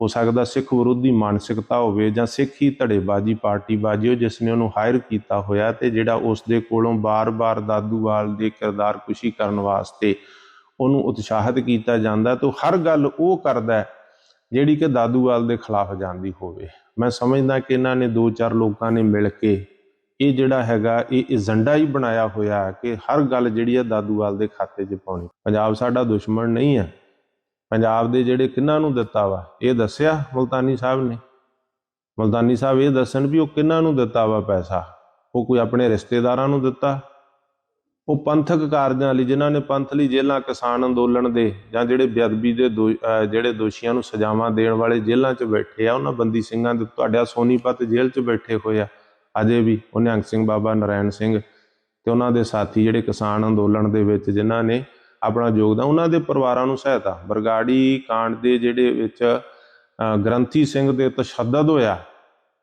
ਹੋ ਸਕਦਾ ਸਿੱਖ ਵਿਰੋਧੀ ਮਾਨਸਿਕਤਾ ਹੋਵੇ ਜਾਂ ਸਿੱਖੀ ਧੜੇਬਾਜ਼ੀ, ਪਾਰਟੀਬਾਜ਼ੀ ਹੋ ਜਿਸ ਨੇ ਉਹਨੂੰ ਹਾਇਰ ਕੀਤਾ ਹੋਇਆ ਤੇ ਜਿਹੜਾ ਉਸ ਦੇ ਕੋਲੋਂ ਬਾਰ-ਬਾਰ ਦਾਦੂਵਾਲ ਦੇ ਕਿਰਦਾਰ ਕੁਸ਼ੀ ਕਰਨ ਵਾਸਤੇ ਉਹਨੂੰ ਉਤਸ਼ਾਹਿਤ ਕੀਤਾ ਜਾਂਦਾ ਤਾਂ ਹਰ ਗੱਲ ਉਹ ਕਰਦਾ ਜਿਹੜੀ ਕਿ ਦਾਦੂਵਾਲ ਦੇ ਖਿਲਾਫ ਜਾਂਦੀ ਹੋਵੇ। ਮੈਂ ਸਮਝਦਾ ਕਿ ਇਹਨਾਂ ਨੇ ਦੋ ਚਾਰ ਲੋਕਾਂ ਨੇ ਮਿਲ ਕੇ ਇਹ ਜਿਹੜਾ ਹੈਗਾ, ਇਹ ਏਜੰਡਾ ਹੀ ਬਣਾਇਆ ਹੋਇਆ ਕਿ ਹਰ ਗੱਲ ਜਿਹੜੀ ਆ ਦਾਦੂਵਾਲ ਦੇ ਖਾਤੇ 'ਚ ਪਾਉਣੀ। ਪੰਜਾਬ ਸਾਡਾ ਦੁਸ਼ਮਣ ਨਹੀਂ ਹੈ। ਪੰਜਾਬ ਦੇ ਜਿਹੜੇ ਕਿੰਨਾਂ ਨੂੰ ਦਿੱਤਾ ਵਾ, ਇਹ ਦੱਸਿਆ ਮੁਲਤਾਨੀ ਸਾਹਿਬ ਨੇ। ਮੁਲਤਾਨੀ ਸਾਹਿਬ ਇਹ ਦੱਸਣ ਵੀ ਉਹ ਕਿੰਨਾਂ ਨੂੰ ਦਿੱਤਾ ਵਾ ਪੈਸਾ। ਉਹ ਕੋਈ ਆਪਣੇ ਰਿਸ਼ਤੇਦਾਰਾਂ ਨੂੰ ਦਿੱਤਾ। ਉਹ ਪੰਥਕ ਕਾਰਜਾਂ ਲਈ, ਜਿਨ੍ਹਾਂ ਨੇ ਪੰਥ ਲਈ ਜੇਲ੍ਹਾਂ ਕਿਸਾਨ ਅੰਦੋਲਨ ਦੇ ਜਾਂ ਜਿਹੜੇ ਬੇਅਦਬੀ ਦੇ ਦੋ- ਜਿਹੜੇ ਦੋਸ਼ੀਆਂ ਨੂੰ ਸਜ਼ਾਵਾਂ ਦੇਣ ਵਾਲੇ ਜੇਲ੍ਹਾਂ 'ਚ ਬੈਠੇ ਆ, ਉਹਨਾਂ ਬੰਦੀ ਸਿੰਘਾਂ ਦੇ, ਤੁਹਾਡਾ ਸੋਨੀਪਤ ਜੇਲ੍ਹ 'ਚ ਬੈਠੇ ਹੋਏ ਆ। ਅਜੇ ਵੀ ਉਹ ਨਿਹੰਗ ਸਿੰਘ ਬਾਬਾ ਨਰਾਇਣ ਸਿੰਘ ਤੇ ਉਹਨਾਂ ਦੇ ਸਾਥੀ ਜਿਹੜੇ ਕਿਸਾਨ ਅੰਦੋਲਨ ਦੇ ਵਿੱਚ, ਜਿਨ੍ਹਾਂ ਨੇ ਆਪਣਾ ਯੋਗਦਾਨ, ਉਹਨਾਂ ਦੇ ਪਰਿਵਾਰਾਂ ਨੂੰ ਸਹਾਇਤਾ। ਬਰਗਾੜੀ ਕਾਂਡ ਦੇ ਜਿਹੜੇ ਵਿੱਚ ਗ੍ਰੰਥੀ ਸਿੰਘ ਦੇ ਤਸ਼ੱਦਦ ਹੋਇਆ,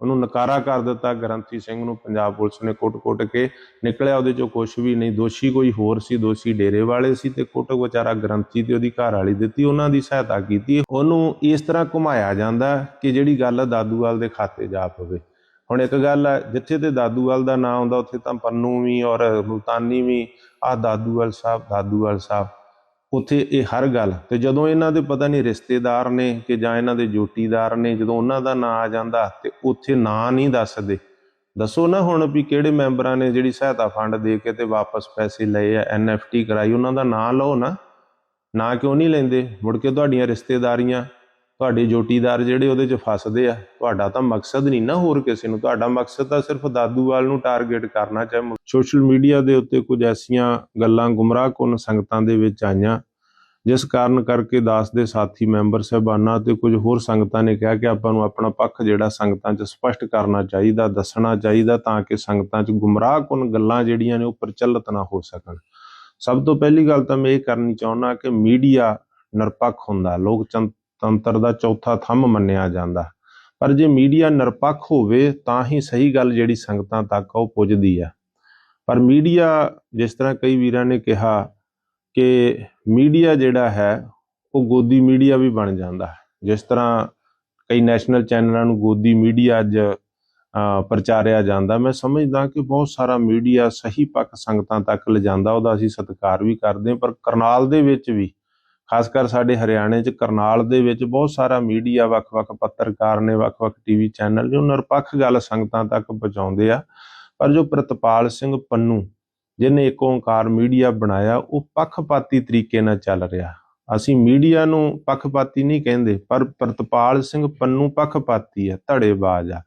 ਉਹਨੂੰ ਨਕਾਰਾ ਕਰ ਦਿੱਤਾ। ਗ੍ਰੰਥੀ ਸਿੰਘ ਨੂੰ ਪੰਜਾਬ ਪੁਲਿਸ ਨੇ ਕੁੱਟ-ਕੁੱਟ ਕੇ ਨਿਕਲਿਆ। ਉਹਦੇ ਚੋਂ ਕੁਝ ਵੀ ਨਹੀਂ, ਦੋਸ਼ੀ ਕੋਈ ਹੋਰ ਸੀ, ਦੋਸ਼ੀ ਡੇਰੇ ਵਾਲੇ ਸੀ ਤੇ ਕੁੱਟ ਵਿਚਾਰਾ ਗ੍ਰੰਥੀ ਤੇ ਉਹਦੀ ਘਰ ਵਾਲੀ ਦਿੱਤੀ, ਉਹਨਾਂ ਦੀ ਸਹਾਇਤਾ ਕੀਤੀ। ਉਹਨੂੰ ਇਸ ਤਰ੍ਹਾਂ ਘੁਮਾਇਆ ਜਾਂਦਾ ਕਿ ਜਿਹੜੀ ਗੱਲ ਦਾਦੂਵਾਲ ਦੇ ਖਾਤੇ ਜਾ ਪਵੇ। ਹੁਣ ਇੱਕ ਗੱਲ ਹੈ ਜਿੱਥੇ ਤੇ ਦਾਦੂਵਾਲ ਦਾ ਨਾਮ ਆਉਂਦਾ, ਉੱਥੇ ਤਾਂ ਪੰਨੂ ਵੀ ਔਰ ਮੁਲਤਾਨੀ ਵੀ, ਆ ਦਾਦੂਵਾਲ ਸਾਹਿਬ ਦਾਦੂਵਾਲ ਸਾਹਿਬ। ਉੱਥੇ ਇਹ ਹਰ ਗੱਲ, ਤੇ ਜਦੋਂ ਇਹਨਾਂ ਦੇ ਪਤਾ ਨਹੀਂ ਰਿਸ਼ਤੇਦਾਰ ਨੇ ਕਿ ਜਾਂ ਇਹਨਾਂ ਦੇ ਜੋਟੀਦਾਰ ਨੇ, ਜਦੋਂ ਉਹਨਾਂ ਦਾ ਨਾਂ ਆ ਜਾਂਦਾ, ਤੇ ਉੱਥੇ ਨਾਂ ਨਹੀਂ ਦੱਸਦੇ। ਦੱਸੋ ਨਾ ਹੁਣ ਵੀ ਕਿਹੜੇ ਮੈਂਬਰਾਂ ਨੇ ਜਿਹੜੀ ਸਹਾਇਤਾ ਫੰਡ ਦੇ ਕੇ ਤੇ ਵਾਪਸ ਪੈਸੇ ਲਏ ਆ ਐਨਐਫਟੀ ਕਰਾਈ, ਉਹਨਾਂ ਦਾ ਨਾਂ ਲਓ ਨਾ। ਨਾਂ ਕਿਉਂ ਨਹੀਂ ਲੈਂਦੇ? ਮੁੜ ਕੇ ਤੁਹਾਡੀਆਂ ਰਿਸ਼ਤੇਦਾਰੀਆਂ ਤੁਹਾਡੇ ਜੋਟੀਦਾਰ ਜਿਹੜੇ ਉਹਦੇ 'ਚ ਫਸਦੇ ਆ, ਤੁਹਾਡਾ ਤਾਂ ਮਕਸਦ ਨਹੀਂ ਨਾ ਹੋਰ ਕਿਸੇ ਨੂੰ। ਤੁਹਾਡਾ ਮਕਸਦ ਤਾਂ ਸਿਰਫ ਦਾਦੂਵਾਲ ਨੂੰ ਟਾਰਗੇਟ ਕਰਨਾ ਚਾਹੇ ਸੋਸ਼ਲ ਮੀਡੀਆ ਦੇ ਉੱਤੇ ਕੁਝ ਐਸੀਆਂ ਗੱਲਾਂ ਗੁੰਮਰਾਹਕੁਨ ਸੰਗਤਾਂ ਦੇ ਵਿੱਚ ਆਈਆਂ, ਜਿਸ ਕਾਰਨ ਕਰਕੇ ਦਾਸ ਦੇ ਸਾਥੀ, ਮੈਂਬਰ ਸਹਿਬਾਨਾਂ ਤੇ ਕੁਝ ਹੋਰ ਸੰਗਤਾਂ ਨੇ ਕਿਹਾ ਕਿ ਆਪਾਂ ਨੂੰ ਆਪਣਾ ਪੱਖ ਜਿਹੜਾ ਸੰਗਤਾਂ 'ਚ ਸਪਸ਼ਟ ਕਰਨਾ ਚਾਹੀਦਾ, ਦੱਸਣਾ ਚਾਹੀਦਾ ਤਾਂ ਕਿ ਸੰਗਤਾਂ 'ਚ ਗੁੰਮਰਾਹਕੁਨ ਗੱਲਾਂ ਜਿਹੜੀਆਂ ਨੇ ਉਹ ਪ੍ਰਚਲਿਤ ਨਾ ਹੋ ਸਕਣ। ਸਭ ਤੋਂ ਪਹਿਲੀ ਗੱਲ ਤਾਂ ਮੈਂ ਇਹ ਕਰਨੀ ਚਾਹੁੰਦਾ ਕਿ ਮੀਡੀਆ ਨਿਰਪੱਖ ਹੁੰਦਾ, ਲੋਕਤੰਤਰ ਤੰਤਰ ਦਾ ਚੌਥਾ ਥੰਮ ਮੰਨਿਆ ਜਾਂਦਾ। ਪਰ ਜੇ ਮੀਡੀਆ ਨਿਰਪੱਖ ਹੋਵੇ, ਤਾਂ ਹੀ ਸਹੀ ਗੱਲ ਜਿਹੜੀ ਸੰਗਤਾਂ ਤੱਕ ਉਹ ਪੁੱਜਦੀ ਆ। ਪਰ ਮੀਡੀਆ, ਜਿਸ ਤਰ੍ਹਾਂ ਕਈ ਵੀਰਾਂ ਨੇ ਕਿਹਾ ਕਿ ਮੀਡੀਆ ਜਿਹੜਾ ਹੈ, ਉਹ ਗੋਦੀ ਮੀਡੀਆ ਵੀ ਬਣ ਜਾਂਦਾ ਹੈ। ਜਿਸ ਤਰ੍ਹਾਂ ਕਈ ਨੈਸ਼ਨਲ ਚੈਨਲਾਂ ਨੂੰ ਗੋਦੀ ਮੀਡੀਆ ਅੱਜ ਪ੍ਰਚਾਰਿਆ ਜਾਂਦਾ। ਮੈਂ ਸਮਝਦਾ ਕਿ ਬਹੁਤ ਸਾਰਾ ਮੀਡੀਆ ਸਹੀ ਪੱਖ ਸੰਗਤਾਂ ਤੱਕ ਲਿਜਾਂਦਾ, ਉਹਦਾ ਅਸੀਂ ਸਤਿਕਾਰ ਵੀ ਕਰਦੇ ਪਰ ਕਰਨਾਲ ਦੇ ਵਿੱਚ ਵੀ ਖਾਸ ਕਰ ਸਾਡੇ ਹਰਿਆਣੇ 'ਚ ਕਰਨਾਲ ਦੇ ਵਿੱਚ ਬਹੁਤ ਸਾਰਾ ਮੀਡੀਆ, ਵੱਖ-ਵੱਖ ਪੱਤਰਕਾਰ ਨੇ, ਵੱਖ-ਵੱਖ ਟੀਵੀ ਚੈਨਲ ਜੋ ਨਿਰਪੱਖ ਗੱਲ ਸੰਗਤਾਂ ਤੱਕ ਪਹੁੰਚਾਉਂਦੇ ਆ। ਪਰ ਜੋ ਪ੍ਰਤਪਾਲ ਸਿੰਘ ਪੰਨੂ, ਜਿਹਨੇ ਇੱਕ ਓੰਕਾਰ ਮੀਡੀਆ ਬਣਾਇਆ, ਉਹ ਪੱਖਪਾਤੀ ਤਰੀਕੇ ਨਾਲ ਚੱਲ ਰਿਹਾ। ਅਸੀਂ ਮੀਡੀਆ ਨੂੰ ਪੱਖਪਾਤੀ ਨਹੀਂ ਕਹਿੰਦੇ, ਪਰ ਪ੍ਰਤਪਾਲ ਸਿੰਘ ਪੰਨੂ ਪੱਖਪਾਤੀ ਹੈ ਧੜੇਬਾਜ਼ ਆ।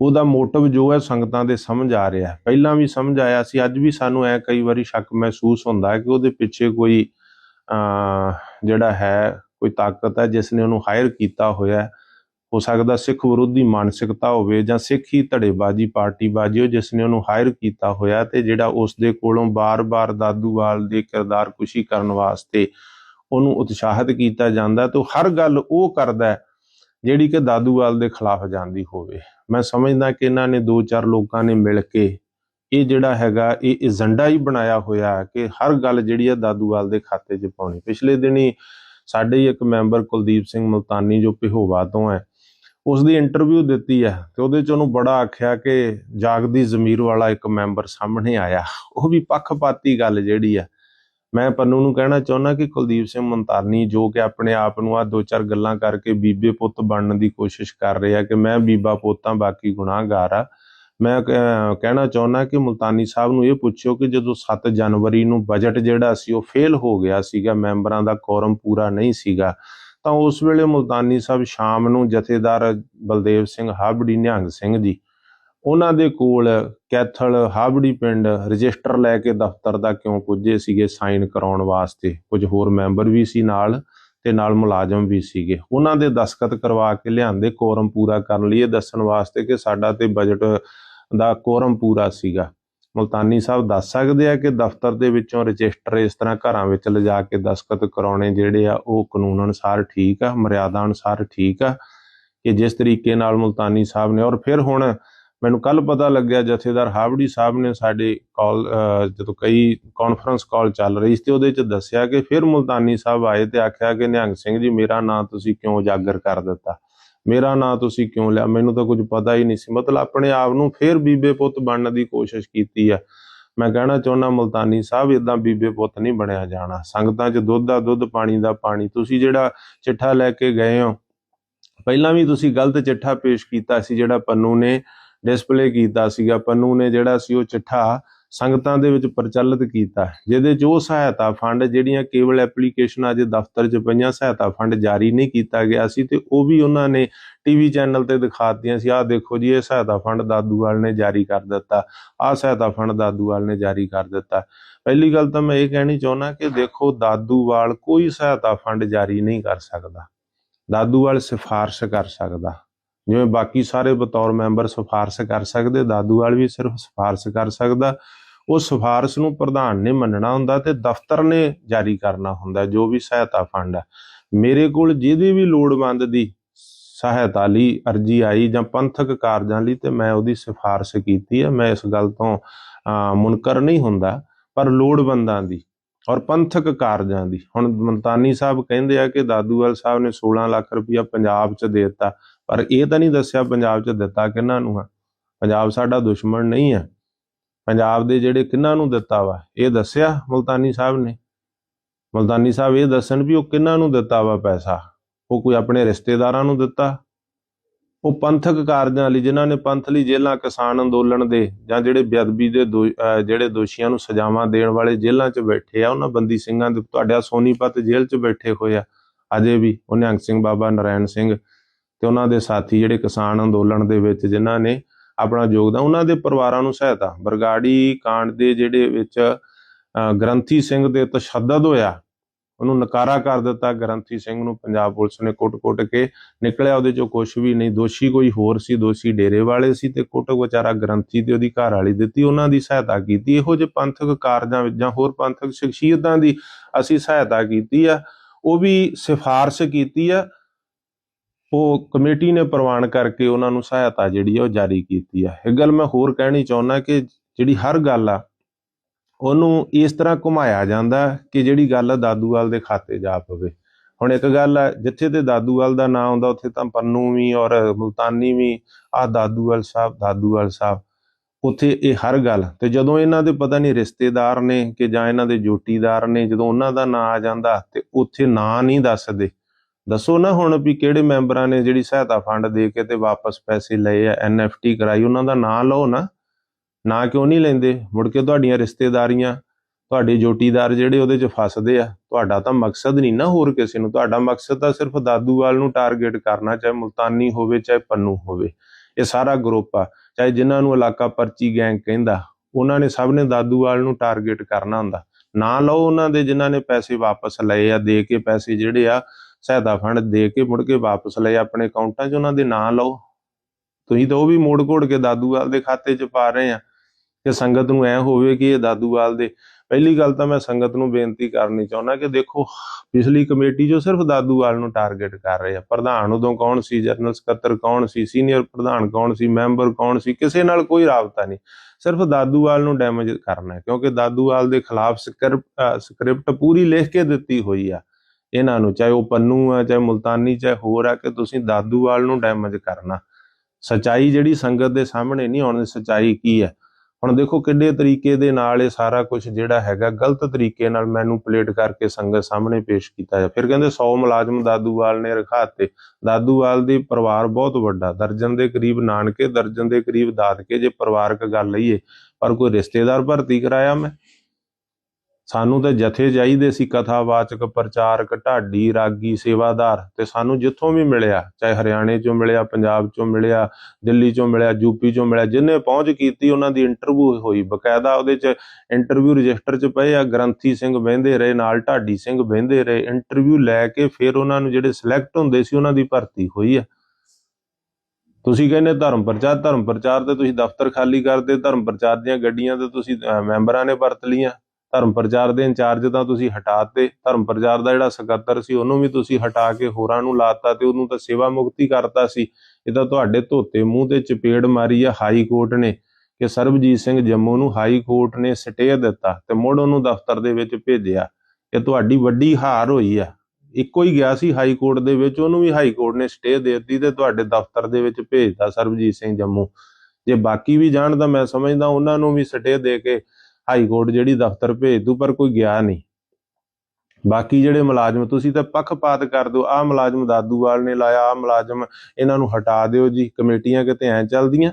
ਉਹਦਾ ਮੋਟਿਵ ਜੋ ਹੈ ਸੰਗਤਾਂ ਦੇ ਸਮਝ ਆ ਰਿਹਾ। ਪਹਿਲਾਂ ਵੀ ਸਮਝ ਆਇਆ ਸੀ, ਅੱਜ ਵੀ ਸਾਨੂੰ ਐ ਕਈ ਵਾਰੀ ਸ਼ੱਕ ਮਹਿਸੂਸ ਹੁੰਦਾ ਹੈ ਕਿ ਉਹਦੇ ਪਿੱਛੇ ਕੋਈ ਜਿਹੜਾ ਹੈ, ਕੋਈ ਤਾਕਤ ਹੈ ਜਿਸ ਨੇ ਉਹਨੂੰ ਹਾਇਰ ਕੀਤਾ ਹੋਇਆ ਹੋ ਸਕਦਾ ਸਿੱਖ ਵਿਰੋਧੀ ਮਾਨਸਿਕਤਾ ਹੋਵੇ ਜਾਂ ਸਿੱਖੀ ਧੜੇਬਾਜ਼ੀ, ਪਾਰਟੀਬਾਜ਼ੀ ਹੋ ਜਿਸ ਨੇ ਉਹਨੂੰ ਹਾਇਰ ਕੀਤਾ ਹੋਇਆ ਤੇ ਜਿਹੜਾ ਉਸ ਦੇ ਕੋਲੋਂ ਬਾਰ-ਬਾਰ ਦਾਦੂਵਾਲ ਦੇ ਕਿਰਦਾਰ ਕੁਸ਼ੀ ਕਰਨ ਵਾਸਤੇ ਉਹਨੂੰ ਉਤਸ਼ਾਹਿਤ ਕੀਤਾ ਜਾਂਦਾ ਤੇ ਹਰ ਗੱਲ ਉਹ ਕਰਦਾ ਜਿਹੜੀ ਕਿ ਦਾਦੂਵਾਲ ਦੇ ਖਿਲਾਫ ਜਾਂਦੀ ਹੋਵੇ। ਮੈਂ ਸਮਝਦਾ ਕਿ ਇਹਨਾਂ ਨੇ ਦੋ ਚਾਰ ਲੋਕਾਂ ਨੇ ਮਿਲ ਕੇ ਇਹ ਜਿਹੜਾ ਹੈਗਾ, ਇਹ ਏਜੰਡਾ ਹੀ ਬਣਾਇਆ ਹੋਇਆ ਕਿ ਹਰ ਗੱਲ ਜਿਹੜੀ ਆ ਦਾਦੂਵਾਲ ਦੇ ਖਾਤੇ 'ਚ ਪਾਉਣੀ। ਪਿਛਲੇ ਦਿਨੀ ਸਾਡੇ ਹੀ ਇੱਕ ਮੈਂਬਰ ਕੁਲਦੀਪ ਸਿੰਘ ਮਲਤਾਨੀ, ਜੋ ਪਿਹੋਵਾ ਤੋਂ ਹੈ ਉਸ ਦੀ ਇੰਟਰਵਿਊ ਦਿੱਤੀ ਹੈ ਤੇ ਉਹਦੇ 'ਚ ਉਹਨੂੰ ਬੜਾ ਆਖਿਆ ਕਿ ਜਾਗਦੀ ਜ਼ਮੀਰ ਵਾਲਾ ਇੱਕ ਮੈਂਬਰ ਸਾਹਮਣੇ ਆਇਆ। ਉਹ ਵੀ ਪੱਖਪਾਤੀ ਗੱਲ ਜਿਹੜੀ ਆ ਮੈਂ ਪੰਨੂ ਨੂੰ ਕਹਿਣਾ ਚਾਹੁੰਦਾ ਕਿ ਕੁਲਦੀਪ ਸਿੰਘ ਮਲਤਾਨੀ ਜੋ ਕਿ ਆਪਣੇ ਆਪ ਨੂੰ ਆ ਦੋ ਚਾਰ ਗੱਲਾਂ ਕਰਕੇ ਬੀਬੇ ਪੁੱਤ ਬਣਨ ਦੀ ਕੋਸ਼ਿਸ਼ ਕਰ ਰਿਹਾ ਕਿ ਮੈਂ ਬੀਬਾ ਪੁੱਤਾਂ ਬਾਕੀ ਗੁਨਾਹਗਾਰ ਆ ਮੈਂ ਕਹਿਣਾ ਚਾਹੁੰਦਾ ਕਿ ਮੁਲਤਾਨੀ ਸਾਹਿਬ ਨੂੰ ਇਹ ਪੁੱਛਿਓ ਕਿ ਜਦੋਂ 7 ਜਨਵਰੀ ਨੂੰ ਬਜਟ ਜਿਹੜਾ ਸੀ ਉਹ ਫੇਲ ਹੋ ਗਿਆ ਸੀਗਾ, ਮੈਂਬਰਾਂ ਦਾ ਕੋਰਮ ਪੂਰਾ ਨਹੀਂ ਸੀਗਾ, ਤਾਂ ਉਸ ਵੇਲੇ ਮੁਲਤਾਨੀ ਸਾਹਿਬ ਸ਼ਾਮ ਨੂੰ ਜਥੇਦਾਰ ਬਲਦੇਵ ਸਿੰਘ ਹਾਬੜੀ, ਨਿਹੰਗ ਸਿੰਘ ਜੀ, ਉਹਨਾਂ ਦੇ ਕੋਲ ਕੈਥਲ ਹਾਬੜੀ ਪਿੰਡ ਰਜਿਸਟਰ ਲੈ ਕੇ ਦਫ਼ਤਰ ਦਾ ਕਿਉਂ ਪੁੱਜੇ ਸੀਗੇ, ਸਾਈਨ ਕਰਾਉਣ ਵਾਸਤੇ, ਕੁਝ ਹੋਰ ਮੈਂਬਰ ਵੀ ਸੀ ਨਾਲ ਤੇ ਨਾਲ ਮੁਲਾਜ਼ਮ ਵੀ ਸੀਗੇ। ਉਹਨਾਂ ਦੇ ਦਸਖਤ ਕਰਵਾ ਕੇ ਲਿਆਂਦੇ ਕੋਰਮ ਪੂਰਾ ਕਰਨ ਲਈ, ਇਹ ਦੱਸਣ ਵਾਸਤੇ ਕਿ ਸਾਡਾ ਤੇ ਬਜਟ ਦਾ ਕੋਰਮ ਪੂਰਾ ਸੀਗਾ। ਮੁਲਤਾਨੀ ਸਾਹਿਬ ਦੱਸ ਸਕਦੇ ਆ ਕਿ ਦਫ਼ਤਰ ਦੇ ਵਿੱਚੋਂ ਰਜਿਸਟਰ ਇਸ ਤਰ੍ਹਾਂ ਘਰਾਂ ਵਿੱਚ ਲਿਜਾ ਕੇ ਦਸਖਤ ਕਰਾਉਣੇ ਜਿਹੜੇ ਆ, ਉਹ ਕਾਨੂੰਨ ਅਨੁਸਾਰ ਠੀਕ ਆ, ਮਰਿਆਦਾ ਅਨੁਸਾਰ ਠੀਕ ਆ ਕਿ ਜਿਸ ਤਰੀਕੇ ਨਾਲ ਮੁਲਤਾਨੀ ਸਾਹਿਬ ਨੇ, ਔਰ ਫਿਰ ਹੁਣ ਮੈਨੂੰ ਕੱਲ ਪਤਾ ਲੱਗਿਆ ਜਥੇਦਾਰ ਹਾਵੜੀ ਸਾਹਿਬ ਨੇ ਸਾਡੇ ਕਾਲ ਜਦੋਂ ਕਈ ਕਾਨਫਰੰਸ ਕਾਲ ਚੱਲ ਰਹੀ ਸੀ ਤੇ ਉਹਦੇ ਚ ਦੱਸਿਆ ਕਿ ਫਿਰ ਮੁਲਤਾਨੀ ਸਾਹਿਬ ਆਏ ਤੇ ਆਖਿਆ ਕਿ ਨਿਹੰਗ ਸਿੰਘ ਜੀ, ਮੇਰਾ ਨਾਂ ਤੁਸੀਂ ਕਿਉਂ ਉਜਾਗਰ ਕਰ ਦਿੱਤਾ? ਮੇਰਾ ਨਾਂ ਤੁਸੀਂ ਕਿਉਂ ਲਿਆ? ਮੈਨੂੰ ਤਾਂ ਕੁਝ ਪਤਾ ਹੀ ਨਹੀਂ ਸੀ। ਮਤਲਬ ਆਪਣੇ ਆਪ ਨੂੰ ਫਿਰ ਬੀਬੇ ਪੁੱਤ ਬਣਨ ਦੀ ਕੋਸ਼ਿਸ਼ ਕੀਤੀ ਆ। ਮੈਂ ਕਹਿਣਾ ਚਾਹੁੰਦਾ ਮੁਲਤਾਨੀ ਸਾਹਿਬ ਇਦਾਂ ਬੀਬੇ ਪੁੱਤ ਨਹੀਂ ਬਣਿਆ ਜਾਣਾ। ਸੰਗਤਾਂ 'ਚ ਦੁੱਧ ਦਾ ਦੁੱਧ, ਪਾਣੀ ਦਾ ਪਾਣੀ। ਤੁਸੀਂ ਜਿਹੜਾ ਚਿੱਠਾ ਲੈ ਕੇ ਗਏ ਹੋ, ਪਹਿਲਾਂ ਵੀ ਤੁਸੀਂ ਗਲਤ ਚਿੱਠਾ ਪੇਸ਼ ਕੀਤਾ ਸੀ, ਜਿਹੜਾ ਪੰਨੂ ਨੇ ਡਿਸਪਲੇ ਕੀਤਾ ਸੀਗਾ। ਪੰਨੂ ਨੇ ਜਿਹੜਾ ਸੀ ਉਹ ਚਿੱਠਾ ਸੰਗਤਾਂ ਦੇ ਵਿੱਚ ਪ੍ਰਚਲਿਤ ਕੀਤਾ ਜਿਹਦੇ 'ਚ ਉਹ ਸਹਾਇਤਾ ਫੰਡ ਜਿਹੜੀਆਂ ਕੇਵਲ ਐਪਲੀਕੇਸ਼ਨਾਂ ਅਜੇ ਦਫ਼ਤਰ 'ਚ ਪਈਆਂ, ਸਹਾਇਤਾ ਫੰਡ ਜਾਰੀ ਨਹੀਂ ਕੀਤਾ ਗਿਆ ਸੀ ਤੇ ਉਹ ਵੀ ਉਹਨਾਂ ਨੇ ਟੀਵੀ ਚੈਨਲ ਤੇ ਦਿਖਾਤੀਆਂ ਸੀ, ਆਹ ਦੇਖੋ ਜੀ, ਇਹ ਸਹਾਇਤਾ ਫੰਡ ਦਾਦੂਵਾਲ ਨੇ ਜਾਰੀ ਕਰ ਦਿੱਤਾ, ਆਹ ਸਹਾਇਤਾ ਫੰਡ ਦਾਦੂਵਾਲ ਨੇ ਜਾਰੀ ਕਰ ਦਿੱਤਾ। ਪਹਿਲੀ ਗੱਲ ਤਾਂ ਮੈਂ ਇਹ ਕਹਿਣੀ ਚਾਹੁੰਦਾ ਕਿ ਦੇਖੋ ਦਾਦੂਵਾਲ ਕੋਈ ਸਹਾਇਤਾ ਫੰਡ ਜਾਰੀ ਨਹੀਂ ਕਰ ਸਕਦਾ। ਦਾਦੂਵਾਲ ਸਿਫਾਰਿਸ਼ ਕਰ ਸਕਦਾ। ਜਿਵੇਂ ਬਾਕੀ ਸਾਰੇ ਬਤੌਰ ਮੈਂਬਰ ਸਿਫਾਰਸ਼ ਕਰ ਸਕਦੇ ਦਾਦੂਵਾਲ ਵੀ ਸਿਰਫ ਸਿਫਾਰਸ਼ ਕਰ ਸਕਦਾ। ਉਹ ਸਿਫਾਰਸ਼ ਨੂੰ ਪ੍ਰਧਾਨ ਨੇ ਮੰਨਣਾ ਹੁੰਦਾ ਤੇ ਦਫ਼ਤਰ ਨੇ ਜਾਰੀ ਕਰਨਾ ਹੁੰਦਾ ਜੋ ਵੀ ਸਹਾਇਤਾ ਫੰਡ ਹੈ ਮੇਰੇ ਕੋਲ ਜਿਹਦੀ ਵੀ ਲੋੜਵੰਦ ਦੀ ਸਹਾਇਤਾ ਲਈ ਅਰਜੀ ਆਈ ਜਾਂ ਪੰਥਕ ਕਾਰਜਾਂ ਲਈ ਤੇ ਮੈਂ ਉਹਦੀ ਸਿਫਾਰਿਸ਼ ਕੀਤੀ ਹੈ ਮੈਂ ਇਸ ਗੱਲ ਤੋਂ ਅਹ, ਮੁਨਕਰ ਨਹੀਂ ਹੁੰਦਾ ਪਰ ਲੋੜਵੰਦਾਂ ਦੀ ਔਰ ਪੰਥਕ ਕਾਰਜਾਂ ਦੀ। ਹੁਣ ਮਲਤਾਨੀ ਸਾਹਿਬ ਕਹਿੰਦੇ ਆ ਕਿ ਦਾਦੂਵਾਲ ਸਾਹਿਬ ਨੇ 16 ਲੱਖ ਰੁਪਇਆ ਪੰਜਾਬ 'ਚ ਦੇ ਦਿੱਤਾ ਪਰ ਇਹ ਤਾਂ ਨਹੀਂ ਦੱਸਿਆ ਪੰਜਾਬ 'ਚ ਦਿੱਤਾ ਕਿਹਨਾਂ ਨੂੰ ਆ। ਪੰਜਾਬ ਸਾਡਾ ਦੁਸ਼ਮਣ ਨਹੀਂ ਹੈ ਪੰਜਾਬ ਦੇ ਜਿਹੜੇ ਕਿਹਨਾਂ ਨੂੰ ਦਿੱਤਾ ਵਾ, ਇਹ ਦੱਸਿਆ ਮਲਤਾਨੀ ਸਾਹਿਬ ਨੇ। ਮਲਤਾਨੀ ਸਾਹਿਬ ਇਹ ਦੱਸਣ ਵੀ ਉਹ ਕਿਹਨਾਂ ਨੂੰ ਦਿੱਤਾ ਵਾ ਪੈਸਾ। ਉਹ ਕੋਈ ਆਪਣੇ ਰਿਸ਼ਤੇਦਾਰਾਂ ਨੂੰ ਦਿੱਤਾ। ਉਹ ਪੰਥਕ ਕਾਰਜਾਂ ਲਈ, ਜਿਨ੍ਹਾਂ ਨੇ ਪੰਥ ਲਈ ਜੇਲ੍ਹਾਂ ਕਿਸਾਨ ਅੰਦੋਲਨ ਦੇ ਜਾਂ ਜਿਹੜੇ ਬੇਅਦਬੀ ਦੇ ਦੋ- ਜਿਹੜੇ ਦੋਸ਼ੀਆਂ ਨੂੰ ਸਜ਼ਾਵਾਂ ਦੇਣ ਵਾਲੇ ਜੇਲ੍ਹਾਂ 'ਚ ਬੈਠੇ ਆ, ਉਹਨਾਂ ਬੰਦੀ ਸਿੰਘਾਂ ਦੇ, ਤੁਹਾਡਾ ਸੋਨੀਪਤ ਜੇਲ੍ਹ 'ਚ ਬੈਠੇ ਹੋਏ ਆ। ਅਜੇ ਵੀ ਉਹ ਨਿਹੰਗ ਸਿੰਘ ਬਾਬਾ ਨਰਾਇਣ ਸਿੰਘ ਤੇ ਉਹਨਾਂ ਦੇ ਸਾਥੀ ਜਿਹੜੇ ਕਿਸਾਨ ਅੰਦੋਲਨ ਦੇ ਵਿੱਚ ਜਿਨ੍ਹਾਂ ਨੇ ਆਪਣਾ ਯੋਗਦਾਨ, ਉਹਨਾਂ ਦੇ ਪਰਿਵਾਰਾਂ ਨੂੰ ਸਹਾਇਤਾ। ਬਰਗਾੜੀ, ਕਾਂਡ ਦੇ ਜਿਹੜੇ ਵਿੱਚ ਗ੍ਰੰਥੀ ਸਿੰਘ ਦੇ ਤਸ਼ੱਦਦ ਹੋਇਆ ਉਹਨੂੰ ਨਕਾਰਾ ਕਰ ਦਿੱਤਾ। ਗ੍ਰੰਥੀ ਸਿੰਘ ਨੂੰ ਪੰਜਾਬ ਪੁਲਿਸ ਨੇ ਕੁੱਟ-ਕੁੱਟ ਕੇ ਨਿਕਲਿਆ। ਉਹਦੇ ਚੋਂ ਕੁਝ ਵੀ ਨਹੀਂ। ਦੋਸ਼ੀ ਕੋਈ ਹੋਰ ਸੀ। ਦੋਸ਼ੀ ਡੇਰੇ ਵਾਲੇ ਸੀ ਤੇ ਕੁੱਟ ਵਿਚਾਰਾ ਗ੍ਰੰਥੀ ਤੇ ਉਹਦੀ ਘਰ ਵਾਲੀ ਦਿੱਤੀ। ਉਹਨਾਂ ਦੀ ਸਹਾਇਤਾ ਕੀਤੀ। ਇਹੋ ਜਿਹੇ ਪੰਥਕ ਕਾਰਜਾਂ ਵਿੱਚ ਜਾਂ ਹੋਰ ਪੰਥਕ ਸ਼ਖਸੀਅਤਾਂ ਦੀ ਅਸੀਂ ਸਹਾਇਤਾ ਕੀਤੀ ਆ। ਉਹ ਵੀ ਸਿਫਾਰਿਸ਼ ਕੀਤੀ ਆ। ਉਹ ਕਮੇਟੀ ਨੇ ਪ੍ਰਵਾਨ ਕਰਕੇ ਉਹਨਾਂ ਨੂੰ ਸਹਾਇਤਾ ਜਿਹੜੀ ਆ ਉਹ ਜਾਰੀ ਕੀਤੀ ਆ। ਇੱਕ ਗੱਲ ਮੈਂ ਹੋਰ ਕਹਿਣੀ ਚਾਹੁੰਦਾ ਕਿ ਜਿਹੜੀ ਹਰ ਗੱਲ ਆ, ਉਹਨੂੰ ਇਸ ਤਰ੍ਹਾਂ ਘੁਮਾਇਆ ਜਾਂਦਾ ਕਿ ਜਿਹੜੀ ਗੱਲ ਦਾਦੂਵਾਲ ਦੇ ਖਾਤੇ ਜਾ ਪਵੇ। ਹੁਣ ਇੱਕ ਗੱਲ ਆ, ਜਿੱਥੇ ਤੇ ਦਾਦੂਵਾਲ ਦਾ ਨਾਮ ਆਉਂਦਾ, ਉੱਥੇ ਤਾਂ ਪੰਨੂ ਵੀ ਔਰ ਮੁਲਤਾਨੀ ਵੀ ਆ ਦਾਦੂਵਾਲ ਸਾਹਿਬ ਦਾਦੂਵਾਲ ਸਾਹਿਬ, ਉੱਥੇ ਇਹ ਹਰ ਗੱਲ। ਤੇ ਜਦੋਂ ਇਹਨਾਂ ਦੇ ਪਤਾ ਨਹੀਂ ਰਿਸ਼ਤੇਦਾਰ ਨੇ ਕਿ ਜਾਂ ਇਹਨਾਂ ਦੇ ਜੋਟੀਦਾਰ ਨੇ, ਜਦੋਂ ਉਹਨਾਂ ਦਾ ਨਾਂ ਆ ਜਾਂਦਾ ਤੇ ਉੱਥੇ ਨਾਂ ਨਹੀਂ ਦੱਸਦੇ। ਦੱਸੋ ਨਾ ਹੁਣ ਵੀ ਕਿਹੜੇ ਮੈਂਬਰਾਂ ਨੇ ਜਿਹੜੀ ਸਹਾਇਤਾ ਫੰਡ ਦੇ ਕੇ ਤੇ ਵਾਪਸ ਪੈਸੇ ਲਏ ਆ ਐਨਐਫਟੀ ਕਰਾਈ, ਉਹਨਾਂ ਦਾ ਨਾਂ ਲਓ ਨਾ। ਨਾਂ ਕਿਉਂ ਨਹੀਂ ਲੈਂਦੇ? ਮੁੜ ਕੇ ਤੁਹਾਡੀਆਂ ਰਿਸ਼ਤੇਦਾਰੀਆਂ, ਤੁਹਾਡੇ ਜੋਟੀਦਾਰ ਜਿਹੜੇ ਉਹਦੇ 'ਚ ਫਸਦੇ ਆ, ਤੁਹਾਡਾ ਤਾਂ ਮਕਸਦ ਨਹੀਂ ਨਾ ਹੋਰ ਕਿਸੇ ਨੂੰ। ਤੁਹਾਡਾ ਮਕਸਦ ਤਾਂ ਸਿਰਫ ਦਾਦੂਵਾਲ ਨੂੰ ਟਾਰਗੇਟ ਕਰਨਾ, ਚਾਹੇ ਮੁਲਤਾਨੀ ਹੋਵੇ, ਚਾਹੇ ਪੰਨੂ ਹੋਵੇ। ਇਹ ਸਾਰਾ ਗਰੁੱਪ ਆ, ਚਾਹੇ ਜਿਨ੍ਹਾਂ ਨੂੰ ਇਲਾਕਾ ਪਰਚੀ ਗੈਂਗ ਕਹਿੰਦਾ, ਉਹਨਾਂ ਨੇ ਸਭ ਨੇ ਦਾਦੂਵਾਲ ਨੂੰ ਟਾਰਗੇਟ ਕਰਨਾ ਹੁੰਦਾ। ਨਾ ਲਓ ਉਹਨਾਂ ਦੇ ਜਿਨ੍ਹਾਂ ਨੇ ਪੈਸੇ ਵਾਪਸ ਲਏ ਆ, ਦੇ ਕੇ ਪੈਸੇ ਜਿਹੜੇ ਆ ਸਹਾਇਤਾ ਫੰਡ ਦੇ ਕੇ ਮੁੜ ਕੇ ਵਾਪਸ ਲਏ, ਆਪਣੇ ਅਕਾਊਂਟਾਂ 'ਚ ਉਹਨਾਂ ਦੇ ਨਾਂ ਲਓ। ਤੁਸੀਂ ਤਾਂ ਉਹ ਵੀ ਮੋੜ ਘੋੜ ਕੇ ਦਾਦੂਵਾਲ ਦੇ ਖਾਤੇ 'ਚ ਪਾ ਰਹੇ ਆ ਕਿ ਸੰਗਤ ਨੂੰ ਐ ਹੋਵੇ ਕਿ ਇਹ ਦਾਦੂਵਾਲ ਦੇ। ਪਹਿਲੀ ਗੱਲ ਤਾਂ ਮੈਂ ਸੰਗਤ ਨੂੰ ਬੇਨਤੀ ਕਰਨੀ ਚਾਹੁੰਦਾ ਕਿ ਦੇਖੋ, ਪਿਛਲੀ ਕਮੇਟੀ ਜੋ ਸਿਰਫ ਦਾਦੂਵਾਲ ਨੂੰ ਟਾਰਗੇਟ ਕਰ ਰਹੇ ਆ। ਪ੍ਰਧਾਨ ਉਦੋਂ ਕੌਣ ਸੀ? ਜਨਰਲ ਸਕੱਤਰ ਕੌਣ ਸੀ? ਸੀਨੀਅਰ ਪ੍ਰਧਾਨ ਕੌਣ ਸੀ? ਮੈਂਬਰ ਕੌਣ ਸੀ? ਕਿਸੇ ਨਾਲ ਕੋਈ ਰਾਬਤਾ ਨਹੀਂ। ਸਿਰਫ ਦਾਦੂਵਾਲ ਨੂੰ ਡੈਮੇਜ ਕਰਨਾ ਕਿਉਂਕਿ ਦਾਦੂਵਾਲ ਦੇ ਖਿਲਾਫ ਸਕ੍ਰਿਪਟ ਪੂਰੀ ਲਿਖ ਕੇ ਦਿੱਤੀ ਹੋਈ ਆ। ਇਹਨਾਂ ਨੂੰ, ਚਾਹੇ ਉਹ ਪੰਨੂ ਆ, ਚਾਹੇ ਮੁਲਤਾਨੀ, ਚਾਹੇ ਹੋਰ ਆ, ਕਿ ਤੁਸੀਂ ਦਾਦੂਵਾਲ ਨੂੰ ਡੈਮੇਜ ਕਰਨਾ। ਸਚਾਈ ਜਿਹੜੀ ਸੰਗਤ ਦੇ ਸਾਹਮਣੇ ਨਹੀਂ ਆਉਣੀ ਸਚਾਈ ਕੀ ਹੈ? ਹੁਣ ਦੇਖੋ ਕਿੰਨੇ ਤਰੀਕੇ ਦੇ ਨਾਲ ਇਹ ਸਾਰਾ ਕੁਝ ਜਿਹੜਾ ਹੈਗਾ, ਗਲਤ ਤਰੀਕੇ ਨਾਲ ਮੈਨੂਪਲੇਟ ਕਰਕੇ ਸੰਗਤ ਸਾਹਮਣੇ ਪੇਸ਼ ਕੀਤਾ ਜਾ ਫਿਰ ਕਹਿੰਦੇ 100 ਮੁਲਾਜ਼ਮ ਦਾਦੂਵਾਲ ਨੇ ਰਖਾਤੇ। ਦਾਦੂਵਾਲ ਦੀ ਪਰਿਵਾਰ ਬਹੁਤ ਵੱਡਾ, ਦਰਜਨ ਦੇ ਕਰੀਬ ਨਾਨਕੇ, ਦਰਜਨ ਦੇ ਕਰੀਬ ਦਾਦਕੇ, ਜੇ ਪਰਿਵਾਰਕ ਗੱਲ ਲਈਏ, ਪਰ ਕੋਈ ਰਿਸ਼ਤੇਦਾਰ ਭਰਤੀ ਕਰਾਇਆ ਮੈਂ? ਸਾਨੂੰ ਤਾਂ ਜਥੇ ਚਾਹੀਦੇ ਸੀ ਕਥਾਵਾਚਕ, ਪ੍ਰਚਾਰਕ, ਢਾਡੀ, ਰਾਗੀ, ਸੇਵਾਦਾਰ ਤੇ ਸਾਨੂੰ ਜਿੱਥੋਂ ਵੀ ਮਿਲਿਆ, ਚਾਹੇ ਹਰਿਆਣੇ ਚੋਂ ਮਿਲਿਆ, ਪੰਜਾਬ ਚੋਂ ਮਿਲਿਆ, ਦਿੱਲੀ ਚੋਂ ਮਿਲਿਆ ਯੂਪੀ ਚੋਂ ਮਿਲਿਆ, ਜਿੰਨੇ ਪਹੁੰਚ ਕੀਤੀ ਉਹਨਾਂ ਦੀ ਇੰਟਰਵਿਊ ਹੋਈ। ਬਕਾਇਦਾ ਉਹਦੇ ਚ ਇੰਟਰਵਿਊ ਰਜਿਸਟਰ ਚ ਪਏ ਆ, ਗ੍ਰੰਥੀ ਸਿੰਘ ਬਹਿੰਦੇ ਰਹੇ, ਨਾਲ ਢਾਡੀ ਸਿੰਘ ਬਹਿੰਦੇ ਰਹੇ। ਇੰਟਰਵਿਊ ਲੈ ਕੇ ਫਿਰ ਉਹਨਾਂ ਨੂੰ ਜਿਹੜੇ ਸਿਲੈਕਟ ਹੁੰਦੇ ਸੀ ਉਹਨਾਂ ਦੀ ਭਰਤੀ ਹੋਈ ਆ। ਤੁਸੀਂ ਕਹਿੰਦੇ ਧਰਮ ਪ੍ਰਚਾਰ ਧਰਮ ਪ੍ਰਚਾਰ ਤੇ ਤੁਸੀਂ ਦਫ਼ਤਰ ਖਾਲੀ ਕਰਦੇ ਧਰਮ ਪ੍ਰਚਾਰ ਦੀਆਂ ਗੱਡੀਆਂ ਤੇ ਤੁਸੀਂ ਮੈਂਬਰਾਂ ਨੇ ਵਰਤ ਲੀਆਂ ਧਰਮ ਪ੍ਰਚਾਰ ਦੇ ਇੰਚਾਰਜ ਤਾਂ ਤੁਸੀਂ ਹਟਾਤੇ ਧਰਮ ਪ੍ਰਚਾਰ ਦਾ ਜਿਹੜਾ ਸਕੱਤਰ ਸੀ, ਉਹਨੂੰ ਵੀ ਤੁਸੀਂ ਹਟਾ ਕੇ ਹੋਰਾਂ ਨੂੰ ਲਾਤਾ ਤੇ ਉਹਨੂੰ ਤਾਂ ਸੇਵਾ ਮੁਕਤੀ ਕਰਤਾ ਸੀ। ਇਹ ਤਾਂ ਤੁਹਾਡੇ ਧੋਤੇ ਮੂੰਹ ਤੇ ਚਪੇੜ ਮਾਰੀ ਆ ਹਾਈ ਕੋਰਟ ਨੇ ਕਿ ਸਰਬਜੀਤ ਸਿੰਘ ਜੰਮੂ ਨੂੰ ਹਾਈ ਕੋਰਟ ਨੇ ਸਟੇ ਦਿੱਤਾ ਤੇ ਮੁੜ ਉਹਨੂੰ ਦਫ਼ਤਰ ਦੇ ਵਿੱਚ ਭੇਜਿਆ। ਇਹ ਤੁਹਾਡੀ ਵੱਡੀ ਹਾਰ ਹੋਈ ਆ। ਇੱਕੋ ਹੀ ਗਿਆ ਸੀ ਹਾਈ ਕੋਰਟ ਦੇ ਵਿੱਚ, ਉਹਨੂੰ ਵੀ ਹਾਈ ਕੋਰਟ ਨੇ ਸਟੇ ਦੇ ਦਿੱਤੀ ਤੇ ਤੁਹਾਡੇ ਦਫ਼ਤਰ ਦੇ ਵਿੱਚ ਭੇਜਤਾ ਸਰਬਜੀਤ ਸਿੰਘ ਜੰਮੂ। ਜੇ ਬਾਕੀ ਵੀ ਜਾਣ ਤਾਂ ਮੈਂ ਸਮਝਦਾ ਉਹਨਾਂ ਨੂੰ ਵੀ ਸਟੇ ਦੇ ਕੇ ਹਾਈ ਕੋਰਟ ਜਿਹੜੀ ਦਫ਼ਤਰ ਭੇਜ ਦੂ ਪਰ ਕੋਈ ਗਿਆ ਨਹੀਂ। ਬਾਕੀ ਜਿਹੜੇ ਮੁਲਾਜ਼ਮ, ਤੁਸੀਂ ਤਾਂ ਪੱਖਪਾਤ ਕਰ ਦਿਓ। ਆਹ ਮੁਲਾਜ਼ਮ ਦਾਦੂਵਾਲ ਨੇ ਲਾਇਆ, ਆਹ ਮੁਲਾਜ਼ਮ ਇਹਨਾਂ ਨੂੰ ਹਟਾ ਦਿਓ ਜੀ। ਕਮੇਟੀਆਂ ਕਿਤੇ ਐ ਚੱਲਦੀਆਂ,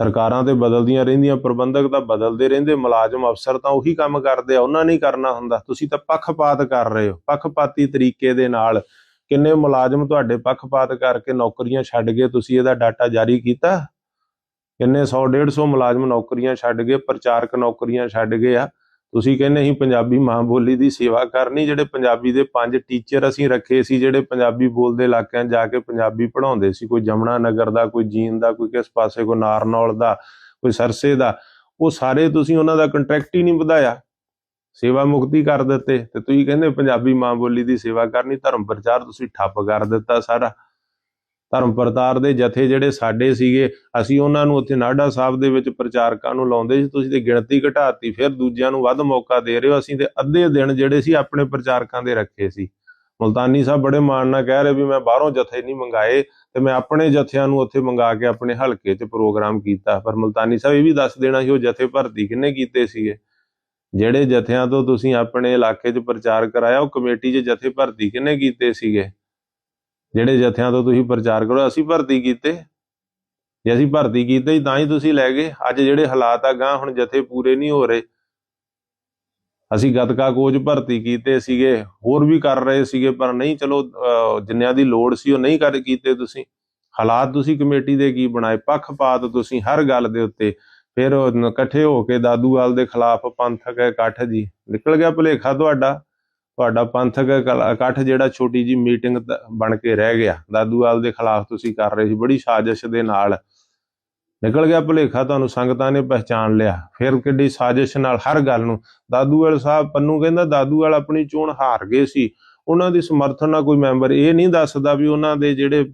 ਸਰਕਾਰਾਂ ਤੇ ਬਦਲਦੀਆਂ ਰਹਿੰਦੀਆਂ, ਪ੍ਰਬੰਧਕ ਤਾਂ ਬਦਲਦੇ ਰਹਿੰਦੇ, ਮੁਲਾਜ਼ਮ ਅਫਸਰ ਤਾਂ ਉਹੀ ਕੰਮ ਕਰਦੇ ਆ, ਉਹਨਾਂ ਨੇ ਕਰਨਾ ਹੁੰਦਾ। ਤੁਸੀਂ ਤਾਂ ਪੱਖਪਾਤ ਕਰ ਰਹੇ ਹੋ, ਪੱਖਪਾਤੀ ਤਰੀਕੇ ਦੇ ਨਾਲ। ਕਿੰਨੇ ਮੁਲਾਜ਼ਮ ਤੁਹਾਡੇ ਪੱਖਪਾਤ ਕਰਕੇ ਨੌਕਰੀਆਂ ਛੱਡ ਗਏ, ਤੁਸੀਂ ਇਹਦਾ ਡਾਟਾ ਜਾਰੀ ਕੀਤਾ? ਕਿੰਨੇ 100 150 ਮੁਲਾਜ਼ਮ ਨੌਕਰੀਆਂ ਛੱਡ ਗਏ, ਪ੍ਰਚਾਰਕ ਨੌਕਰੀਆਂ ਛੱਡ ਗਏ ਆ। ਤੁਸੀਂ ਕਹਿੰਦੇ ਅਸੀਂ ਪੰਜਾਬੀ ਮਾਂ ਬੋਲੀ ਦੀ ਸੇਵਾ ਕਰਨੀ, ਜਿਹੜੇ ਪੰਜਾਬੀ ਦੇ ਪੰਜ ਟੀਚਰ ਅਸੀਂ ਰੱਖੇ ਸੀ, ਜਿਹੜੇ ਪੰਜਾਬੀ ਬੋਲਦੇ ਇਲਾਕਿਆਂ ਜਾ ਕੇ ਪੰਜਾਬੀ ਪੜ੍ਹਾਉਂਦੇ ਸੀ, ਕੋਈ ਜਮਨਾ ਨਗਰ ਦਾ, ਕੋਈ ਜੀਨ ਦਾ, ਕੋਈ ਕਿਸ ਪਾਸੇ, ਕੋਈ ਨਾਰਨੌਲ ਦਾ, ਕੋਈ ਸਰਸੇ ਦਾ, ਉਹ ਸਾਰੇ ਤੁਸੀਂ ਉਹਨਾਂ ਦਾ ਕੰਟਰੈਕਟ ਹੀ ਨਹੀਂ ਵਧਾਇਆ। ਸੇਵਾ ਮੁਕਤੀ ਕਰ ਦਿੱਤੇ। ਤੇ ਤੁਸੀਂ ਕਹਿੰਦੇ ਪੰਜਾਬੀ ਮਾਂ ਬੋਲੀ ਦੀ ਸੇਵਾ ਕਰਨੀ, ਧਰਮ ਪ੍ਰਚਾਰ ਤੁਸੀਂ ਠੱਪ ਕਰ ਦਿੱਤਾ ਸਾਰਾ। ਧਰਮ ਪ੍ਰਤਾਰ ਦੇ ਜਥੇ ਜਿਹੜੇ ਸਾਡੇ ਸੀਗੇ, ਅਸੀਂ ਉਹਨਾਂ ਨੂੰ ਉੱਥੇ ਨਾਡਾ ਸਾਹਿਬ ਦੇ ਵਿੱਚ ਪ੍ਰਚਾਰਕਾਂ ਨੂੰ ਲਾਉਂਦੇ ਸੀ, ਤੁਸੀਂ ਤੇ ਗਿਣਤੀ ਘਟਾਤੀ, ਫਿਰ ਦੂਜਿਆਂ ਨੂੰ ਵੱਧ ਮੌਕਾ ਦੇ ਰਹੇ ਹੋ, ਅਸੀਂ ਤੇ ਅੱਧੇ ਦਿਨ ਜਿਹੜੇ ਸੀ ਆਪਣੇ ਪ੍ਰਚਾਰਕਾਂ ਦੇ ਰੱਖੇ ਸੀ। ਮੁਲਤਾਨੀ ਸਾਹਿਬ ਬੜੇ ਮਾਣ ਨਾਲ ਕਹਿ ਰਹੇ ਵੀ ਮੈਂ ਬਾਹਰੋਂ ਜਥੇ ਨਹੀਂ ਮੰਗਾਏ ਤੇ ਮੈਂ ਆਪਣੇ ਜਥਿਆਂ ਨੂੰ ਉੱਥੇ ਮੰਗਾ ਕੇ ਆਪਣੇ ਹਲਕੇ 'ਚ ਪ੍ਰੋਗਰਾਮ ਕੀਤਾ। ਪਰ ਮੁਲਤਾਨੀ ਸਾਹਿਬ ਇਹ ਵੀ ਦੱਸ ਦੇਣਾ ਸੀ, ਉਹ ਜਥੇ ਭਰਤੀ ਕਿੰਨੇ ਕੀਤੇ ਸੀਗੇ? ਜਿਹੜੇ ਜਥਿਆਂ ਤੋਂ ਤੁਸੀਂ ਆਪਣੇ ਇਲਾਕੇ 'ਚ ਪ੍ਰਚਾਰ ਕਰਾਇਆ, ਉਹ ਕਮੇਟੀ 'ਚ ਜਥੇ ਭਰਤੀ ਕਿੰਨੇ ਕੀਤੇ ਸੀਗੇ? ਜਿਹੜੇ ਜਥਿਆਂ ਤੋਂ ਤੁਸੀਂ ਪ੍ਰਚਾਰ ਕਰੋ ਅਸੀਂ ਭਰਤੀ ਕੀਤੇ। ਜੇ ਅਸੀਂ ਭਰਤੀ ਕੀਤੇ ਤਾਂ ਹੀ ਤੁਸੀਂ ਲੈ ਗਏ। ਅੱਜ ਜਿਹੜੇ ਹਾਲਾਤ ਆ ਗਾਂ ਹੁਣ ਜਥੇ ਪੂਰੇ ਨਹੀਂ ਹੋ ਰਹੇ। ਅਸੀਂ ਗਤਕਾ ਕੋਚ ਭਰਤੀ ਕੀਤੇ ਸੀਗੇ ਹੋਰ ਵੀ ਕਰ ਰਹੇ ਸੀਗੇ ਪਰ ਨਹੀਂ ਚਲੋ ਅਹ, ਜਿੰਨਿਆਂ ਦੀ ਲੋੜ ਸੀ ਉਹ ਨਹੀਂ ਕਰ ਕੀਤੇ ਤੁਸੀਂ। ਹਾਲਾਤ ਤੁਸੀਂ ਕਮੇਟੀ ਦੇ ਕੀ ਬਣਾਏ? ਪੱਖਪਾਤ ਤੁਸੀਂ ਹਰ ਗੱਲ ਦੇ ਉੱਤੇ। ਫਿਰ ਇਕੱਠੇ ਹੋ ਕੇ ਦਾਦੂਵਾਲ ਦੇ ਖਿਲਾਫ ਪੰਥਕ ਹੈ ਇਕੱਠ ਜੀ। ਨਿਕਲ ਗਿਆ ਭੁਲੇਖਾ ਤੁਹਾਡਾ। ਤੁਹਾਡਾ ਪੰਥਕ ਇਕੱਠ ਜਿਹੜਾ ਛੋਟੀ ਜੀ ਮੀਟਿੰਗ ਬਣ ਕੇ ਰਹਿ ਗਿਆ। ਦਾਦੂਵਾਲ ਦੇ ਖਿਲਾਫ ਤੁਸੀਂ ਕਰ ਰਹੇ ਸੀ ਬੜੀ ਸਾਜ਼ਿਸ਼ ਦੇ ਨਾਲ। ਨਿਕਲ ਗਿਆ ਭੁਲੇਖਾ ਤੁਹਾਨੂੰ ਸੰਗਤਾਂ ਨੇ ਪਹਿਚਾਨ ਲਿਆ। ਫਿਰ ਕਿੱਡੀ ਸਾਜ਼ਿਸ਼ ਨਾਲ ਹਰ ਗੱਲ ਨੂੰ ਦਾਦੂਵਾਲ ਸਾਹਿਬ ਪੰਨੂ ਕਹਿੰਦਾ ਦਾਦੂਵਾਲ ਆਪਣੀ ਚੋਣ ਹਾਰ ਗਏ ਸੀ। ਉਹਨਾਂ ਦੀ ਸਮਰਥਨ ਨਾਲ ਕੋਈ ਮੈਂਬਰ ਇਹ ਨਹੀਂ ਦੱਸਦਾ ਵੀ ਉਹਨਾਂ ਦੇ ਜਿਹੜੇ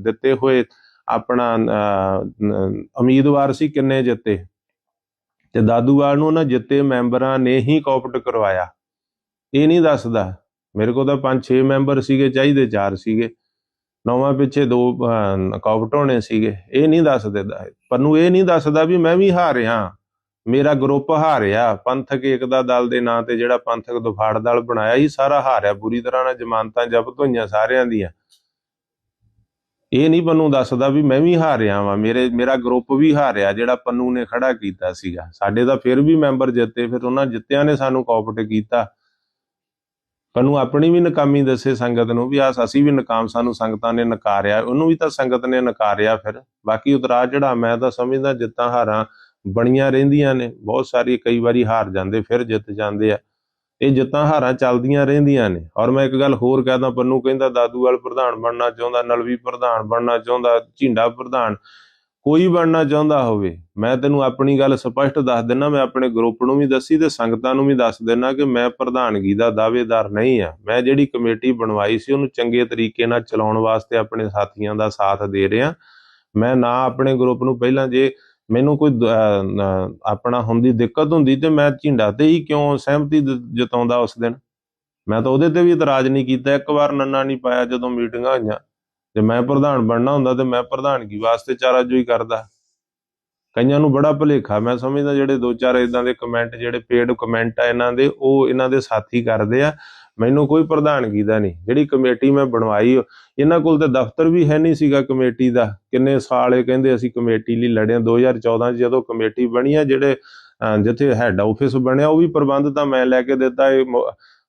ਦਿੱਤੇ ਹੋਏ ਆਪਣਾ ਅਹ, ਉਮੀਦਵਾਰ ਸੀ ਕਿੰਨੇ ਜਿੱਤੇ। ਤੇ ਦਾਦੂਵਾਲ ਨੂੰ ਉਹਨਾਂ ਜਿੱਤੇ ਮੈਂਬਰਾਂ ਨੇ ਹੀ ਕੋਪਟ ਕਰਵਾਇਆ। ਇਹ ਨਹੀਂ ਦੱਸਦਾ। ਮੇਰੇ ਕੋਲ ਤਾਂ ਪੰਜ ਛੇ ਮੈਂਬਰ ਸੀਗੇ ਚਾਹੀਦੇ ਚਾਰ ਸੀਗੇ। ਨੌਵਾਂ ਪਿੱਛੇ ਦੋ ਅਹ, ਹੋਣੇ ਸੀਗੇ। ਇਹ ਨਹੀਂ ਦੱਸਦੇ ਦਾ- ਪੰਨੂ ਇਹ ਨਹੀਂ ਦੱਸਦਾ ਵੀ ਮੈਂ ਵੀ ਹਾਰਿਆ। ਮੇਰਾ ਗਰੁੱਪ ਹਾਰਿਆ। ਪੰਥਕ ਏਕਤਾ ਦਲ ਦੇ ਨਾਂ ਤੇ ਜਿਹੜਾ ਪੰਥਕ ਦੁਫਾੜ ਦਲ ਬਣਾਇਆ ਹੀ ਸਾਰਾ ਹਾਰਿਆ। ਬੁਰੀ ਤਰ੍ਹਾਂ ਨਾਲ ਜ਼ਮਾਨਤਾਂ ਜ਼ਬਤ ਹੋਈਆਂ ਸਾਰਿਆਂ ਦੀਆਂ। ਇਹ ਨਹੀਂ ਪੰਨੂ ਦੱਸਦਾ ਵੀ ਮੈਂ ਵੀ ਹਾਰਿਆ ਵਾਂ। ਮੇਰੇ ਮੇਰਾ ਗਰੁੱਪ ਵੀ ਹਾਰਿਆ ਜਿਹੜਾ ਪੰਨੂ ਨੇ ਖੜਾ ਕੀਤਾ ਸੀਗਾ। ਸਾਡੇ ਤਾਂ ਫਿਰ ਵੀ ਮੈਂਬਰ ਜਿੱਤੇ ਫਿਰ ਉਹਨਾਂ ਜਿੱਤਿਆਂ ਨੇ ਸਾਨੂੰ ਕੋਪਟ ਕੀਤਾ। ਪੰਨੂ ਆਪਣੀ ਵੀ ਨਕਾਮੀ ਦੱਸੇ ਸੰਗਤ ਨੂੰ ਵੀ ਆ ਅਸੀਂ ਵੀ ਨਕਾਮ, ਸਾਨੂੰ ਸੰਗਤਾਂ ਨੇ ਨਕਾਰਿਆ, ਉਹਨੂੰ ਵੀ ਤਾਂ ਸੰਗਤ ਨੇ ਨਕਾਰਿਆ ਫਿਰ। ਬਾਕੀ ਉਤਰਾ ਜਿਹੜਾ ਮੈਂ ਤਾਂ ਸਮਝਦਾ ਜਿੱਤਾਂ ਹਾਰਾਂ ਬਣੀਆਂ ਰਹਿੰਦੀਆਂ ਨੇ, ਬਹੁਤ ਸਾਰੀ ਕਈ ਵਾਰੀ ਹਾਰ ਜਾਂਦੇ ਫਿਰ ਜਿੱਤ ਜਾਂਦੇ ਆ। ਇਹ ਜਿੱਤਾਂ ਹਾਰਾਂ ਚੱਲਦੀਆਂ ਰਹਿੰਦੀਆਂ ਨੇ। ਔਰ ਮੈਂ ਇੱਕ ਗੱਲ ਹੋਰ ਕਹਦਾ, ਪੰਨੂ ਕਹਿੰਦਾ, ਦਾਦੂ ਵਾਲ ਪ੍ਰਧਾਨ ਬਣਨਾ ਚਾਹੁੰਦਾ, ਨਲਵੀ ਪ੍ਰਧਾਨ ਬਣਨਾ ਚਾਹੁੰਦਾ, ਝਿੰਡਾ ਪ੍ਰਧਾਨ ਕੋਈ ਬਣਨਾ ਚਾਹੁੰਦਾ ਹੋਵੇ, ਮੈਂ ਤੈਨੂੰ ਆਪਣੀ ਗੱਲ ਸਪਸ਼ਟ ਦੱਸ ਦਿੰਨਾ, ਮੈਂ ਆਪਣੇ ਗਰੁੱਪ ਨੂੰ ਵੀ ਦੱਸੀ ਤੇ ਸੰਗਤਾਂ ਨੂੰ ਵੀ ਦੱਸ ਦਿੰਨਾ ਕਿ ਮੈਂ ਪ੍ਰਧਾਨਗੀ ਦਾ ਦਾਅਵੇਦਾਰ ਨਹੀਂ ਆ। ਮੈਂ ਜਿਹੜੀ ਕਮੇਟੀ ਬਣਵਾਈ ਸੀ, ਉਹਨੂੰ ਚੰਗੇ ਤਰੀਕੇ ਨਾਲ ਚਲਾਉਣ ਵਾਸਤੇ ਆਪਣੇ ਸਾਥੀਆਂ ਦਾ ਸਾਥ ਦੇ ਰਿਹਾ। ਮੈਂ ਨਾ ਆਪਣੇ ਗਰੁੱਪ ਨੂੰ ਪਹਿਲਾਂ ਜੇ ਮੈਨੂੰ ਕੋਈ ਆਪਣਾ ਹੁੰਦੀ ਦਿੱਕਤ ਹੁੰਦੀ ਤੇ ਮੈਂ ਝਿੰਡਾ ਤੇ ਹੀ ਕਿਉਂ ਸਹਿਮਤੀ ਜਤਾਉਂਦਾ ਉਸ ਦਿਨ? ਮੈਂ ਤਾਂ ਉਹਦੇ ਤੇ ਵੀ ਇਤਰਾਜ਼ ਨਹੀਂ ਕੀਤਾ। ਇੱਕ ਵਾਰ ਨੰਨਾ ਨਹੀਂ ਪਾਇਆ ਜਦੋਂ ਮੀਟਿੰਗਾਂ ਹੋਈਆਂ। ਜੇ ਮੈਂ ਪ੍ਰਧਾਨ ਬਣਨਾ ਹੁੰਦਾ ਤੇ ਮੈਂ ਪ੍ਰਧਾਨਗੀ ਵਾਸਤੇ ਚਾਰਾਜੋਈ ਕਰਦਾ। ਕਈਆਂ ਨੂੰ ਬੜਾ ਭੁਲੇਖਾ, ਮੈਂ ਸਮਝਦਾ ਜਿਹੜੇ ਦੋ ਚਾਰ ਇਦਾਂ ਦੇ ਕਮੈਂਟ ਜਿਹੜੇ ਪੇਡ ਕਮੈਂਟ ਆ ਇਹਨਾਂ ਦੇ, ਉਹ ਇਹਨਾਂ ਦੇ ਸਾਥੀ ਕਰਦੇ ਆ। ਮੈਨੂੰ ਕੋਈ ਪ੍ਰਧਾਨਗੀ ਦਾ ਨਹੀਂ। ਜਿਹੜੀ ਕਮੇਟੀ ਮੈਂ ਬਣਵਾਈ, ਇਹਨਾਂ ਕੋਲ ਤੇ ਦਫ਼ਤਰ ਵੀ ਹੈ ਨਹੀਂ ਸੀਗਾ ਕਮੇਟੀ ਦਾ। ਕਿੰਨੇ ਸਾਲ ਇਹ ਕਹਿੰਦੇ ਅਸੀਂ ਕਮੇਟੀ ਲਈ ਲੜੇ ਹਾਂ। 2014 ਚ ਜਦੋਂ ਕਮੇਟੀ ਬਣੀ ਆ, ਜਿਹੜੇ ਜਿੱਥੇ ਹੈੱਡ ਆਫਿਸ ਬਣਿਆ, ਉਹ ਵੀ ਪ੍ਰਬੰਧ ਤਾਂ ਮੈਂ ਲੈ ਕੇ ਦਿੱਤਾ। ਇਹ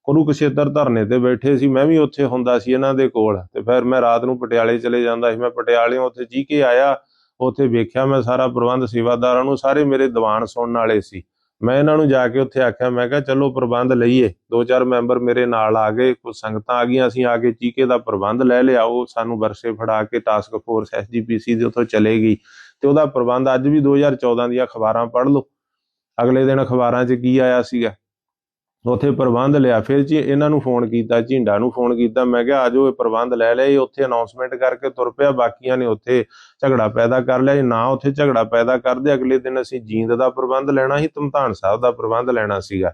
ਕੁਰੂ ਕਸ਼ੇਤਰ ਧਰਨੇ ਤੇ ਬੈਠੇ ਸੀ, ਮੈਂ ਵੀ ਉੱਥੇ ਹੁੰਦਾ ਸੀ ਇਹਨਾਂ ਦੇ ਕੋਲ। ਤੇ ਫਿਰ ਮੈਂ ਰਾਤ ਨੂੰ ਪਟਿਆਲੇ ਚਲੇ ਜਾਂਦਾ ਸੀ। ਮੈਂ ਪਟਿਆਲੇ ਉੱਥੇ ਜੀ ਕੇ ਆਇਆ, ਉੱਥੇ ਵੇਖਿਆ ਮੈਂ ਸਾਰਾ ਪ੍ਰਬੰਧ ਸੇਵਾਦਾਰਾਂ ਨੂੰ, ਸਾਰੇ ਮੇਰੇ ਦੀਵਾਨ ਸੁਣਨ ਵਾਲੇ ਸੀ। ਮੈਂ ਇਹਨਾਂ ਨੂੰ ਜਾ ਕੇ ਉੱਥੇ ਆਖਿਆ, ਮੈਂ ਕਿਹਾ, ਚਲੋ ਪ੍ਰਬੰਧ ਲਈਏ। ਦੋ ਚਾਰ ਮੈਂਬਰ ਮੇਰੇ ਨਾਲ ਆ ਗਏ, ਕੁਝ ਸੰਗਤਾਂ ਆ ਗਈਆਂ, ਅਸੀਂ ਆ ਕੇ ਚੀਕੇ ਦਾ ਪ੍ਰਬੰਧ ਲੈ ਲਿਆ ਉਹ ਸਾਨੂੰ ਵਰਸੇ ਫੜਾ ਕੇ ਟਾਸਕ ਫੋਰਸ ਐਸਜੀਪੀਸੀ ਦੇ ਉੱਥੋਂ ਚਲੇ ਗਈ। ਤੇ ਉਹਦਾ ਪ੍ਰਬੰਧ ਅੱਜ ਵੀ 2014 ਦੀਆਂ ਅਖਬਾਰਾਂ ਪੜ੍ਹ ਲਓ। ਅਗਲੇ ਦਿਨ ਅਖਬਾਰਾਂ 'ਚ ਕੀ ਆਇਆ ਸੀਗਾ? ਉੱਥੇ ਪ੍ਰਬੰਧ ਲਿਆ। ਫਿਰ ਜੀ ਇਹਨਾਂ ਨੂੰ ਫੋਨ ਕੀਤਾ, ਝਿੰਡਾ ਨੂੰ ਫੋਨ ਕੀਤਾ। ਮੈਂ ਕਿਹਾ ਆਜੋ ਇਹ ਪ੍ਰਬੰਧ ਲੈ ਲਿਆ ਇਹ ਉੱਥੇ ਅਨਾਉਂਸਮੈਂਟ ਕਰਕੇ ਤੁਰ ਪਿਆ। ਬਾਕੀਆਂ ਨੇ ਉੱਥੇ ਝਗੜਾ ਪੈਦਾ ਕਰ ਲਿਆ। ਜੇ ਨਾ ਉੱਥੇ ਝਗੜਾ ਪੈਦਾ ਕਰਦੇ, ਅਗਲੇ ਦਿਨ ਅਸੀਂ ਜੀਂਦ ਦਾ ਪ੍ਰਬੰਧ ਲੈਣਾ ਸੀ, ਧਮਧਾਨ ਸਾਹਿਬ ਦਾ ਪ੍ਰਬੰਧ ਲੈਣਾ ਸੀਗਾ।